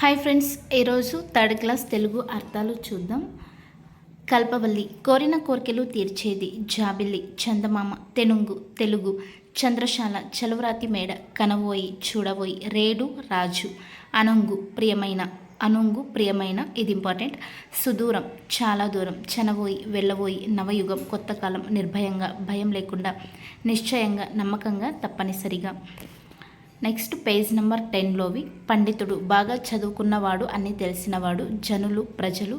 Hi friends ఈరోజు third class Telugu అర్థాలు చూద్దాం. కల్పవల్లి కోరిన కోరికలు తీర్చేది జాబిల్లి చందమామ తెనుంగు తెలుగు చంద్రశాల చలువరాతి మేడ కనవోయి చూడవోయి రేడు రాజు అనంగు ప్రియమైన అనుంగు ప్రియమైన ఇది ఇంపార్టెంట్ సుదూరం చాలా దూరం చనవోయి వెళ్ళబోయి నవయుగం కొత్త కాలం నిర్భయంగా భయం లేకుండా నిశ్చయంగా నమ్మకంగా తప్పనిసరిగా. నెక్స్ట్ పేజ్ నెంబర్ టెన్లోవి. పండితుడు బాగా చదువుకున్నవాడు అని తెలిసినవాడు జనులు ప్రజలు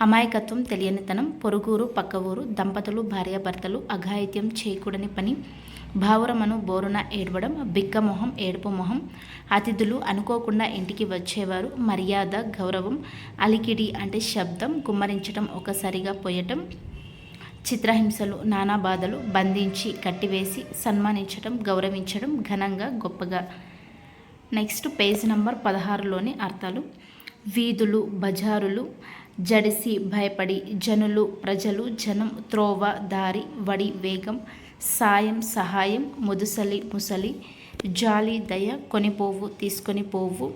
అమాయకత్వం తెలియనితనం పొరుగురు పక్క ఊరు దంపతులు భార్యాభర్తలు అఘాయిత్యం చేయకూడని పని భావురమను బోరున ఏడవడం బిక్కమొహం ఏడుపు మొహం అతిథులు అనుకోకుండా ఇంటికి వచ్చేవారు మర్యాద గౌరవం అలికిడి అంటే శబ్దం కుమ్మరించడం ఒకసారిగా పోయటం చిత్రహింసలు నానా బాధలు బంధించి కట్టివేసి సన్మానించడం గౌరవించడం ఘనంగా గొప్పగా. నెక్స్ట్ పేజ్ నంబర్ పదహారులోని అర్థాలు. వీధులు బజారులు జడిసి భయపడి జనులు ప్రజలు జనం త్రోవ దారి వడి వేగం సాయం సహాయం ముదుసలి ముసలి జాలి దయ కొనిపోవు తీసుకొని పోవు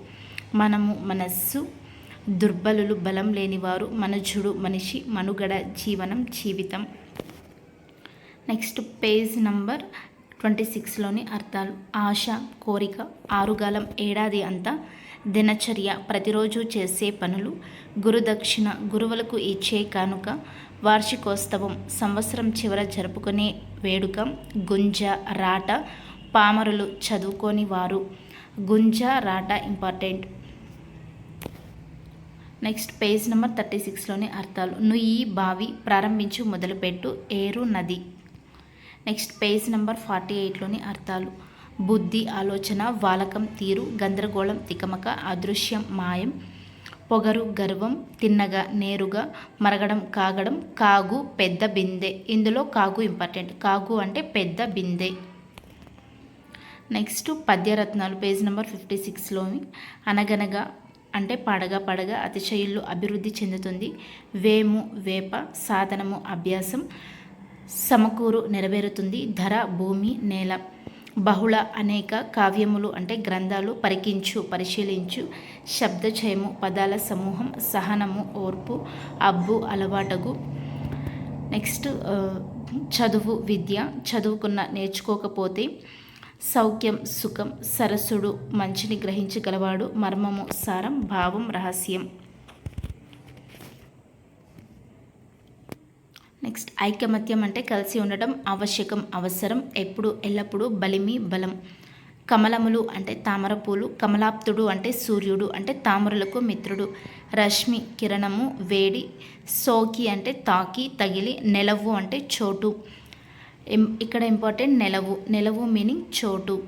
మనము మనస్సు దుర్బలులు బలం లేనివారు మనుజుడు మనిషి మనుగడ జీవనం జీవితం. నెక్స్ట్ పేజ్ నంబర్ ట్వంటీ సిక్స్లోని అర్థాలు ఆశ కోరిక ఆరుగాలం ఏడాది అంతా దినచర్య ప్రతిరోజు చేసే పనులు గురుదక్షిణ గురువులకు ఇచ్చే కానుక వార్షికోత్సవం సంవత్సరం చివర జరుపుకునే వేడుక గుంజ రాట పామరులు చదువుకోని వారు గుంజ రాట important. Next page number thirty సిక్స్లోని అర్థాలు నుయ్యి బావి ప్రారంభించు మొదలుపెట్టు ఏరు నది. నెక్స్ట్ పేజ్ నెంబర్ ఫార్టీ ఎయిట్లోని అర్థాలు. బుద్ధి ఆలోచన వాలకం తీరు గందరగోళం తికమక అదృశ్యం మాయం పొగరు గర్వం తిన్నగా నేరుగా మరగడం కాగడం కాగు పెద్ద బిందె. ఇందులో కాగు ఇంపార్టెంట్. కాగు అంటే పెద్ద బిందె. నెక్స్ట్ పద్యరత్నాలు పేజ్ నెంబర్ ఫిఫ్టీ సిక్స్లోని అనగనగా అంటే పడగా పడగా అతిశయుల్లో అభివృద్ధి చెందుతుంది. వేము వేప సాధనము అభ్యాసం సమకూరు నెరవేరుతుంది. ధర భూమి నేల బహుళ అనేక కావ్యములు అంటే గ్రంథాలు పరికించు పరిశీలించు. శబ్దచయము పదాల సమూహం సహనము ఓర్పు అబ్బు అలవాటగు. నెక్స్ట్ చదువు విద్య. చదువుకున్న నేర్చుకోకపోతే సౌఖ్యం సుఖం సరస్సుడు మంచిని గ్రహించగలవాడు. మర్మము సారం భావం రహస్యం. నెక్స్ట్ ఐకమత్యం అంటే కలిసి ఉండటం ఆవశ్యకం అవసరం ఎప్పుడు ఎల్లప్పుడూ బలిమి బలం. కమలములు అంటే తామర పూలు కమలాప్తుడు అంటే సూర్యుడు అంటే తామరులకు మిత్రుడు. రశ్మి కిరణము వేడి. సోకి అంటే తాకి తగిలి నెలవు అంటే చోటు. ఇక్కడ ఇంపార్టెంట్ నెలవు. నెలవు మీనింగ్ చోటు.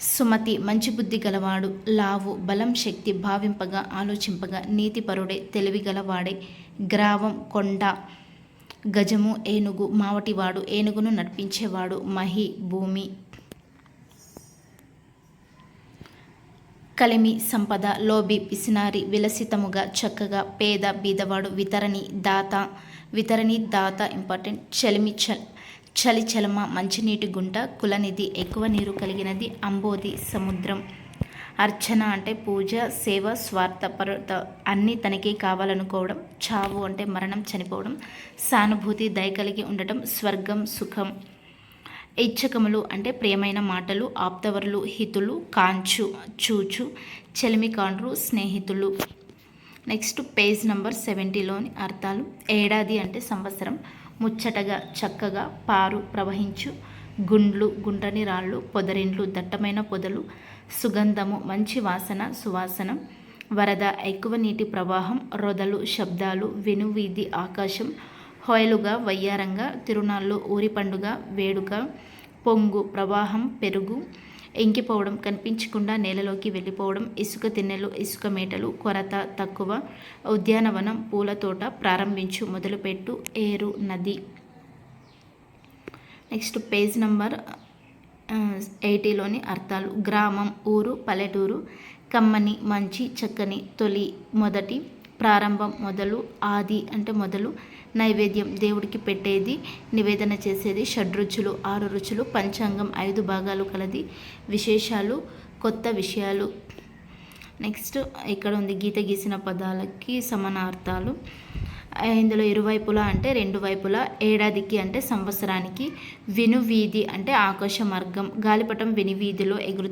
సుమతి మంచి బుద్ధి గలవాడు. లావు బలం శక్తి భావింపగా ఆలోచింపగా నీతిపరుడే తెలివి గలవాడే. గ్రావం కొండ. గజము ఏనుగు మావటివాడు ఏనుగును నడిపించేవాడు మహి భూమి. కలిమి సంపద లోబి పిసినారి విలసితముగా చక్కగా పేద బీదవాడు వితరణి దాత. వితరణి దాత ఇంపార్టెంట్. చలిమి చల్ చలి చలమ మంచినీటి గుంట కులనిధి ఎక్కువ నీరు కలిగినది అంబోది సముద్రం. అర్చన అంటే పూజ సేవ స్వార్థపరత అన్నీ తనకి కావాలనుకోవడం చావు అంటే మరణం చనిపోవడం సానుభూతి దయ కలిగి ఉండటం స్వర్గం సుఖం. ఇచ్చకములు అంటే ప్రియమైన మాటలు ఆప్తవరులు హితులు కాంచు చూచు చెలిమికాండ్రు స్నేహితులు. నెక్స్ట్ పేజ్ నంబర్ సెవెంటీలోని అర్థాలు. ఏడాది అంటే సంవత్సరం. ముచ్చటగా చక్కగా పారు ప్రవహించు. గుండ్లు గుండ్రని రాళ్ళు పొదరిండ్లు దట్టమైన పొదలు సుగంధము మంచి వాసన సువాసన వరద ఎక్కువ నీటి ప్రవాహం రొదలు శబ్దాలు వెనువీధి ఆకాశం హోయలుగా వయ్యారంగా తిరునాళ్ళు ఊరి పండుగ వేడుక పొంగు ప్రవాహం పెరుగు ఎంకిపోవడం కనిపించకుండా నేలలోకి వెళ్ళిపోవడం ఇసుక తిన్నెలు ఇసుక మేటలు కొరత తక్కువ ఉద్యానవనం పూల తోట ప్రారంభించు మొదలుపెట్టు ఏరు నది. నెక్స్ట్ పేజ్ నంబర్ ఎయిటీలోని అర్థాలు. గ్రామం ఊరు పల్లెటూరు కమ్మని మంచి చక్కని తొలి మొదటి ప్రారంభం మొదలు ఆది అంటే మొదలు నైవేద్యం దేవుడికి పెట్టేది నివేదన చేసేది షడ్రుచులు ఆరు రుచులు పంచాంగం ఐదు భాగాలు కలది విశేషాలు కొత్త విషయాలు. నెక్స్ట్ ఇక్కడ ఉంది గీత గీసిన పదాలకి సమానార్థాలు. ఇందులో ఇరువైపులా అంటే రెండు వైపులా ఏడాదికి అంటే సంవత్సరానికి వినువీధి అంటే ఆకాశ మార్గం గాలిపటం వినివీధిలో ఎగురుతుంది